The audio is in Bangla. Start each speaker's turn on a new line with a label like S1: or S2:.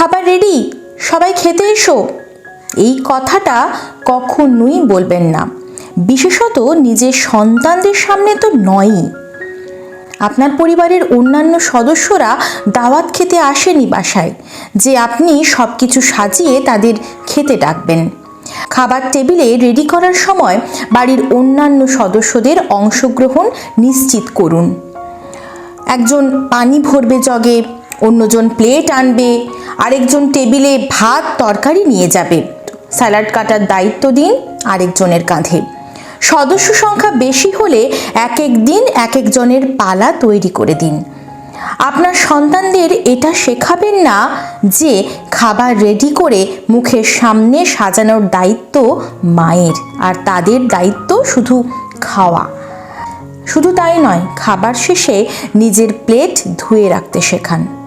S1: খাবার রেডি সবাই খেতে এসো। এই কথাটা কখনোই বলবেন না। বিশেষত নিজের সন্তানদের সামনে তো নয়ই। আপনার পরিবারের অন্যান্য সদস্যরা দাওয়াত খেতে আসেনি বাসায়, যে আপনি সব কিছু সাজিয়ে তাদের খেতে ডাকবেন। খাবার টেবিলে রেডি করার সময় বাড়ির অন্যান্য সদস্যদের অংশগ্রহণ নিশ্চিত করুন। একজন পানি ভরবে জগে অন্যজন প্লেট আনবে, আরেকজন টেবিলে ভাত, তরকারি নিয়ে যাবে। স্যালাড কাটার দায়িত্ব দিন আরেকজনের কাঁধে। সদস্য সংখ্যা বেশি হলে এক এক দিন এক একজনের পালা তৈরি করে দিন। আপনার সন্তানদের এটা শেখাবেন না যে খাবার রেডি করে মুখের সামনে সাজানোর দায়িত্ব মায়ের, আর তাদের দায়িত্ব শুধু খাওয়া। শুধু তাই নয়, খাবার শেষে নিজের প্লেট ধুয়ে রাখতে শেখান।